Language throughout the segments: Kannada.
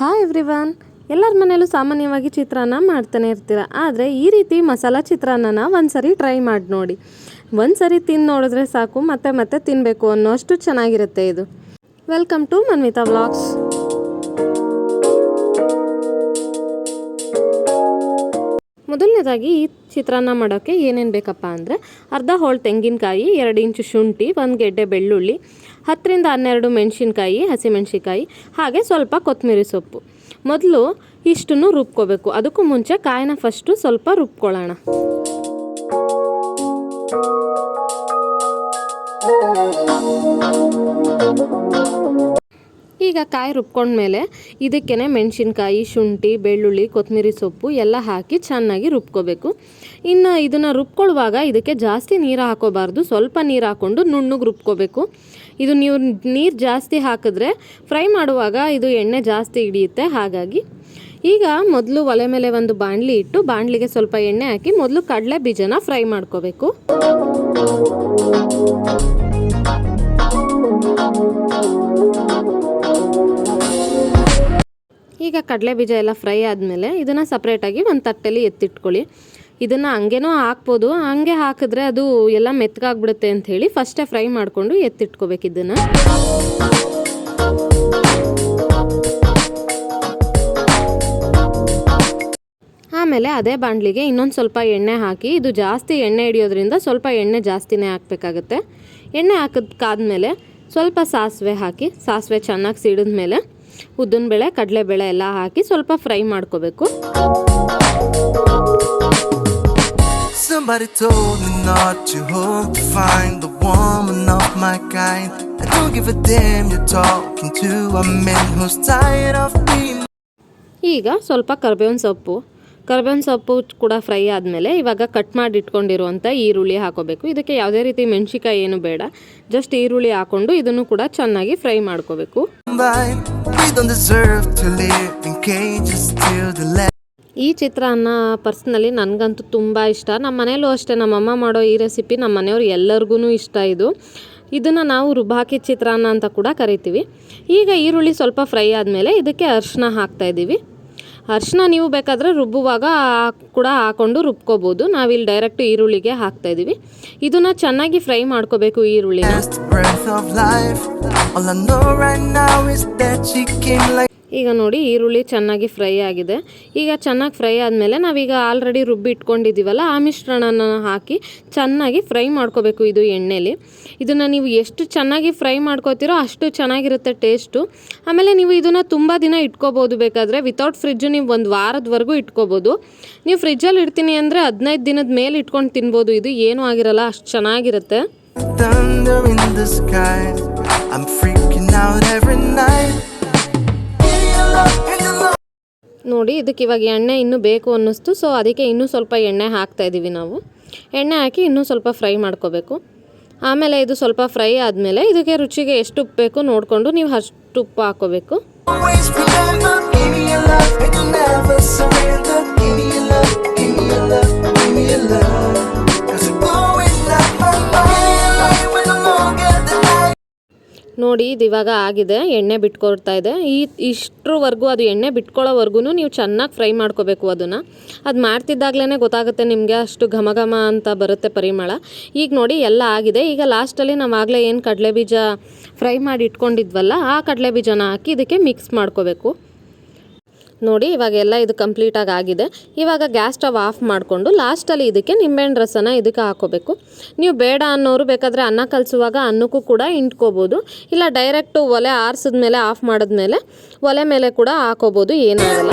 ಹಾಯ್ ಎವ್ರಿವನ್ ಎಲ್ಲರ ಮನೆಯಲ್ಲೂ ಸಾಮಾನ್ಯವಾಗಿ ಚಿತ್ರಾನ್ನ ಮಾಡ್ತಾನೆ ಇರ್ತೀರ. ಆದರೆ ಈ ರೀತಿ ಮಸಾಲ ಚಿತ್ರಾನ್ನನ ಒಂದ್ಸರಿ ಟ್ರೈ ಮಾಡಿ ನೋಡಿ. ಒಂದ್ಸರಿ ತಿಂದು ನೋಡಿದ್ರೆ ಸಾಕು, ಮತ್ತೆ ಮತ್ತೆ ತಿನ್ನಬೇಕು ಅನ್ನೋಷ್ಟು ಚೆನ್ನಾಗಿರುತ್ತೆ ಇದು. ವೆಲ್ಕಮ್ ಟು ಮನ್ವಿತಾ ವ್ಲಾಗ್ಸ್ ಮೊದಲನೇದಾಗಿ ಈ ಚಿತ್ರಾನ್ನ ಮಾಡೋಕ್ಕೆ ಏನೇನು ಬೇಕಪ್ಪ ಅಂದರೆ ಅರ್ಧ ಹೋಳು ತೆಂಗಿನಕಾಯಿ, ಎರಡು ಇಂಚು ಶುಂಠಿ, ಒಂದು ಗೆಡ್ಡೆ ಬೆಳ್ಳುಳ್ಳಿ, ಹತ್ತರಿಂದ ಹನ್ನೆರಡು ಮೆಣಸಿನ್ಕಾಯಿ, ಹಸಿಮೆಣಸಿನ್ಕಾಯಿ, ಹಾಗೆ ಸ್ವಲ್ಪ ಕೊತ್ತಂಬರಿ ಸೊಪ್ಪು. ಮೊದಲು ಇಷ್ಟನ್ನು ರುಬ್ಕೋಬೇಕು. ಅದಕ್ಕೂ ಮುಂಚೆ ಕಾಯಿನ ಫಸ್ಟು ಸ್ವಲ್ಪ ರುಬ್ಕೊಳ್ಳೋಣ. ಈಗ ಕಾಯಿ ರುಬ್ಕೊಂಡ್ಮೇಲೆ ಇದಕ್ಕೇ ಮೆಣಸಿನ್ಕಾಯಿ, ಶುಂಠಿ, ಬೆಳ್ಳುಳ್ಳಿ ಕೊತ್ತಂಬರಿ ಸೊಪ್ಪು ಎಲ್ಲ ಹಾಕಿ ಚೆನ್ನಾಗಿ ರುಬ್ಕೋಬೇಕು. ಇನ್ನು ಇದನ್ನು ರುಬ್ಕೊಳ್ಳುವಾಗ ಇದಕ್ಕೆ ಜಾಸ್ತಿ ನೀರು ಹಾಕೋಬಾರ್ದು. ಸ್ವಲ್ಪ ನೀರು ಹಾಕ್ಕೊಂಡು ನುಣ್ಣಗೆ ರುಬ್ಕೋಬೇಕು. ಇದು ನೀವು ನೀರು ಜಾಸ್ತಿ ಹಾಕಿದ್ರೆ ಫ್ರೈ ಮಾಡುವಾಗ ಇದು ಎಣ್ಣೆ ಜಾಸ್ತಿ ಹಿಡಿಯುತ್ತೆ. ಹಾಗಾಗಿ ಈಗ ಮೊದಲು ಒಲೆ ಮೇಲೆ ಒಂದು ಬಾಣಲಿ ಇಟ್ಟು ಬಾಣಲಿಗೆ ಸ್ವಲ್ಪ ಎಣ್ಣೆ ಹಾಕಿ ಮೊದಲು ಕಡಲೆ ಬೀಜನ ಫ್ರೈ ಮಾಡ್ಕೋಬೇಕು. ಈಗ ಕಡಲೆ ಬೀಜ ಎಲ್ಲ ಫ್ರೈ ಆದಮೇಲೆ ಇದನ್ನು ಸಪ್ರೇಟಾಗಿ ಒಂದು ತಟ್ಟೆಲಿ ಎತ್ತಿಟ್ಕೊಳ್ಳಿ. ಇದನ್ನು ಹಂಗೇನೋ ಹಾಕ್ಬೋದು. ಹಂಗೆ ಹಾಕಿದ್ರೆ ಅದು ಎಲ್ಲ ಮೆತ್ತಗಾಗ್ಬಿಡುತ್ತೆ ಅಂತ ಹೇಳಿ ಫಸ್ಟೇ ಫ್ರೈ ಮಾಡಿಕೊಂಡು ಎತ್ತಿಟ್ಕೋಬೇಕು ಇದನ್ನು. ಆಮೇಲೆ ಅದೇ ಬಾಣಲಿಗೆ ಇನ್ನೊಂದು ಸ್ವಲ್ಪ ಎಣ್ಣೆ ಹಾಕಿ, ಇದು ಜಾಸ್ತಿ ಎಣ್ಣೆ ಹಿಡಿಯೋದ್ರಿಂದ ಸ್ವಲ್ಪ ಎಣ್ಣೆ ಜಾಸ್ತಿನೇ ಹಾಕಬೇಕಾಗತ್ತೆ. ಎಣ್ಣೆ ಹಾಕಿದ್ಕಾದ್ಮೇಲೆ ಸ್ವಲ್ಪ ಸಾಸಿವೆ ಹಾಕಿ, ಸಾಸಿವೆ ಚೆನ್ನಾಗಿ ಸಿಡಿದ್ಮೇಲೆ ಉದ್ದಿನಬೇಳೆ ಕಡಲೆಬೇಳೆ ಎಲ್ಲ ಹಾಕಿ ಸ್ವಲ್ಪ ಫ್ರೈ ಮಾಡ್ಕೋಬೇಕು Somebody told me not to hope to find the woman of my kind. I don't give a damn you're talking to a man who's tired of being. ಈಗ ಸ್ವಲ್ಪ ಕರ್ಬೇವಿನ ಸೊಪ್ಪು ಕರ್ಬೇವಿನ ಸೊಪ್ಪು ಕೂಡ ಫ್ರೈ ಆದಮೇಲೆ ಇವಾಗ ಕಟ್ ಮಾಡಿ ಇಟ್ಕೊಂಡಿರುವಂಥ ಈರುಳ್ಳಿ ಹಾಕೋಬೇಕು. ಇದಕ್ಕೆ ಯಾವುದೇ ರೀತಿ ಮೆಣಸಿಕಾಯಿ ಏನು ಬೇಡ. ಜಸ್ಟ್ ಈರುಳ್ಳಿ ಹಾಕೊಂಡು ಇದನ್ನು ಕೂಡ ಚೆನ್ನಾಗಿ ಫ್ರೈ ಮಾಡ್ಕೋಬೇಕು. ಈ ಚಿತ್ರಾನ್ನ ಪರ್ಸ್ನಲಿ ನನಗಂತೂ ತುಂಬ ಇಷ್ಟ. ನಮ್ಮ ಮನೇಲೂ ಅಷ್ಟೇ ನಮ್ಮಮ್ಮ ಮಾಡೋ ಈ ರೆಸಿಪಿ ನಮ್ಮ ಮನೆಯವ್ರು ಎಲ್ಲರಿಗೂ ಇಷ್ಟ ಇದು. ಇದನ್ನು ನಾವು ರುಬ್ಬಾಕಿ ಚಿತ್ರಾನ್ನ ಅಂತ ಕೂಡ ಕರಿತೀವಿ. ಈಗ ಈರುಳ್ಳಿ ಸ್ವಲ್ಪ ಫ್ರೈ ಆದಮೇಲೆ ಇದಕ್ಕೆ ಅರಿಶಿನ ಹಾಕ್ತಾ ಇದ್ದೀವಿ. ಅರಿಶಿನ ನೀವು ಬೇಕಾದರೆ ರುಬ್ಬುವಾಗ ಕೂಡ ಹಾಕೊಂಡು ರುಬ್ಕೋಬೋದು. ನಾವಿಲ್ಲಿ ಡೈರೆಕ್ಟ್ ಈರುಳ್ಳಿಗೆ ಹಾಕ್ತಾ ಇದ್ದೀವಿ ಇದನ್ನು ಚೆನ್ನಾಗಿ ಫ್ರೈ ಮಾಡ್ಕೋಬೇಕು ಈರುಳ್ಳಿನ. ಈಗ ನೋಡಿ ಈರುಳ್ಳಿ ಚೆನ್ನಾಗಿ ಫ್ರೈ ಆಗಿದೆ. ಈಗ ಚೆನ್ನಾಗಿ ಫ್ರೈ ಆದಮೇಲೆ ನಾವೀಗ ಆಲ್ರೆಡಿ ರುಬ್ಬಿ ಇಟ್ಕೊಂಡಿದ್ದೀವಲ್ಲ ಆ ಮಿಶ್ರಣನ ಹಾಕಿ ಚೆನ್ನಾಗಿ ಫ್ರೈ ಮಾಡ್ಕೋಬೇಕು ಇದು ಎಣ್ಣೆಲಿ. ಇದನ್ನು ನೀವು ಎಷ್ಟು ಚೆನ್ನಾಗಿ ಫ್ರೈ ಮಾಡ್ಕೋತೀರೋ ಅಷ್ಟು ಚೆನ್ನಾಗಿರುತ್ತೆ ಟೇಸ್ಟು. ಆಮೇಲೆ ನೀವು ಇದನ್ನು ತುಂಬ ದಿನ ಇಟ್ಕೋಬೋದು ಬೇಕಾದರೆ ವಿತೌಟ್ ಫ್ರಿಜ್ಜು ನೀವು ಒಂದು ವಾರದವರೆಗೂ ಇಟ್ಕೋಬೋದು. ನೀವು ಫ್ರಿಜ್ಜಲ್ಲಿ ಇಡ್ತೀನಿ ಅಂದರೆ ಹದಿನೈದು ದಿನದ ಮೇಲೆ ಇಟ್ಕೊಂಡು ತಿನ್ಬೋದು, ಇದು ಏನೂ ಆಗಿರಲ್ಲ, ಅಷ್ಟು ಚೆನ್ನಾಗಿರುತ್ತೆ. ನೋಡಿ ಇದಕ್ಕೆ ಇವಾಗ ಎಣ್ಣೆ ಇನ್ನೂ ಬೇಕು ಅನ್ನಿಸ್ತು. ಸೊ ಅದಕ್ಕೆ ಇನ್ನೂ ಸ್ವಲ್ಪ ಎಣ್ಣೆ ಹಾಕ್ತಾ ಇದ್ದೀವಿ ನಾವು. ಎಣ್ಣೆ ಹಾಕಿ ಇನ್ನೂ ಸ್ವಲ್ಪ ಫ್ರೈ ಮಾಡ್ಕೋಬೇಕು. ಆಮೇಲೆ ಇದು ಸ್ವಲ್ಪ ಫ್ರೈ ಆದಮೇಲೆ ಇದಕ್ಕೆ ರುಚಿಗೆ ಎಷ್ಟು ಉಪ್ಪು ಬೇಕು ನೋಡಿಕೊಂಡು ನೀವು ಅಷ್ಟು ಉಪ್ಪು ಹಾಕೋಬೇಕು. ನೋಡಿ ಇದು ಇವಾಗ ಆಗಿದೆ, ಎಣ್ಣೆ ಬಿಟ್ಕೊಡ್ತಾ ಇದೆ. ಈ ಇಷ್ಟರವರೆಗೂ ಅದು ಎಣ್ಣೆ ಬಿಟ್ಕೊಳ್ಳೋವರೆಗೂ ನೀವು ಚೆನ್ನಾಗಿ ಫ್ರೈ ಮಾಡ್ಕೋಬೇಕು ಅದನ್ನು. ಅದು ಮಾಡ್ತಿದ್ದಾಗಲೇ ಗೊತ್ತಾಗುತ್ತೆ ನಿಮಗೆ ಅಷ್ಟು ಘಮ ಘಮ ಅಂತ ಬರುತ್ತೆ ಪರಿಮಳ. ಈಗ ನೋಡಿ ಎಲ್ಲ ಆಗಿದೆ. ಈಗ ಲಾಸ್ಟಲ್ಲಿ ನಾವು ಆಗಲೇ ಏನು ಕಡಲೆ ಬೀಜ ಫ್ರೈ ಮಾಡಿ ಇಟ್ಕೊಂಡಿದ್ವಲ್ಲ, ಆ ಕಡಲೆ ಬೀಜನ ಹಾಕಿ ಇದಕ್ಕೆ ಮಿಕ್ಸ್ ಮಾಡ್ಕೋಬೇಕು. ನೋಡಿ, ಇವಾಗ ಎಲ್ಲ ಇದು ಕಂಪ್ಲೀಟಾಗಿ ಆಗಿದೆ. ಇವಾಗ ಗ್ಯಾಸ್ ಸ್ಟವ್ ಆಫ್ ಮಾಡಿಕೊಂಡು ಲಾಸ್ಟಲ್ಲಿ ಇದಕ್ಕೆ ನಿಂಬೆಹಣ್ಣು ರಸನ ಇದಕ್ಕೆ ಹಾಕೋಬೇಕು. ನೀವು ಬೇಡ ಅನ್ನೋರು ಬೇಕಾದರೆ ಅನ್ನ ಕಲಿಸುವಾಗ ಅನ್ನಕ್ಕೂ ಕೂಡ ಇಂಟ್ಕೋಬೋದು ಇಲ್ಲ ಡೈರೆಕ್ಟು ಒಲೆ ಆರಿಸಿದ್ಮೇಲೆ ಆಫ್ ಮಾಡಿದ್ಮೇಲೆ ಒಲೆ ಮೇಲೆ ಕೂಡ ಹಾಕೋಬೋದು ಏನಾಗಲ್ಲ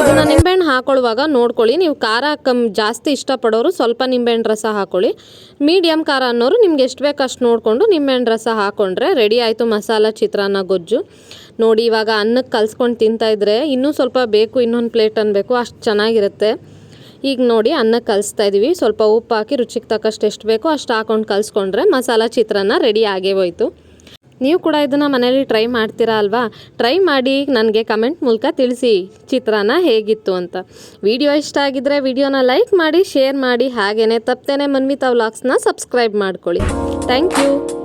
ಇದನ್ನು ನಿಂಬೆಹಣ್ಣು ಹಾಕೊಳ್ಳುವಾಗ ನೋಡ್ಕೊಳ್ಳಿ. ನೀವು ಖಾರ, ಕಮ್, ಜಾಸ್ತಿ ಇಷ್ಟಪಡೋರು ಸ್ವಲ್ಪ ನಿಂಬೆಹಣ್ಣು ರಸ ಹಾಕೊಳ್ಳಿ. ಮೀಡಿಯಮ್ ಖಾರ ಅನ್ನೋರು ನಿಮ್ಗೆ ಎಷ್ಟು ಬೇಕು ಅಷ್ಟು ನೋಡಿಕೊಂಡು ನಿಂಬೆಹಣ್ಣು ರಸ ಹಾಕ್ಕೊಂಡ್ರೆ ರೆಡಿ ಆಯಿತು ಮಸಾಲ, ಚಿತ್ರಾನ್ನ, ಗೊಜ್ಜು. ನೋಡಿ ಇವಾಗ ಅನ್ನಕ್ಕೆ ಕಲ್ಸ್ಕೊಂಡು ತಿಂತಾ ಇದ್ರೆ ಇನ್ನೂ ಸ್ವಲ್ಪ ಬೇಕು, ಇನ್ನೊಂದು ಪ್ಲೇಟ್ ಅನ್ನಬೇಕು ಅಷ್ಟು ಚೆನ್ನಾಗಿರುತ್ತೆ. ಈಗ ನೋಡಿ ಅನ್ನಕ್ಕೆ ಕಲಿಸ್ತಾ ಇದ್ದೀವಿ ಸ್ವಲ್ಪ ಉಪ್ಪು ಹಾಕಿ ರುಚಿಗೆ ತಕ್ಕಷ್ಟು ಎಷ್ಟು ಬೇಕೋ ಅಷ್ಟು ಹಾಕೊಂಡು ಕಲಿಸ್ಕೊಂಡ್ರೆ ಮಸಾಲ ಚಿತ್ರಾನ್ನ ರೆಡಿ ಆಗೇ ಹೋಯ್ತು. ನೀವು ಕೂಡ ಇದನ್ನು ಮನೇಲಿ ಟ್ರೈ ಮಾಡ್ತೀರಾ ಅಲ್ವಾ? ಟ್ರೈ ಮಾಡಿ ನನಗೆ ಕಮೆಂಟ್ ಮೂಲಕ ತಿಳಿಸಿ ಚಿತ್ರಾನ್ನ ಹೇಗಿತ್ತು ಅಂತ. ವಿಡಿಯೋ ಇಷ್ಟ ಆಗಿದ್ದರೆ ವಿಡಿಯೋನ ಲೈಕ್ ಮಾಡಿ ಶೇರ್ ಮಾಡಿ ಹಾಗೆಯೇ ತಪ್ಪೇನೆ ಮನ್ವಿತಾ ವ್ಲಾಗ್ಸ್ನ ಸಬ್ಸ್ಕ್ರೈಬ್ ಮಾಡ್ಕೊಳ್ಳಿ. Thank you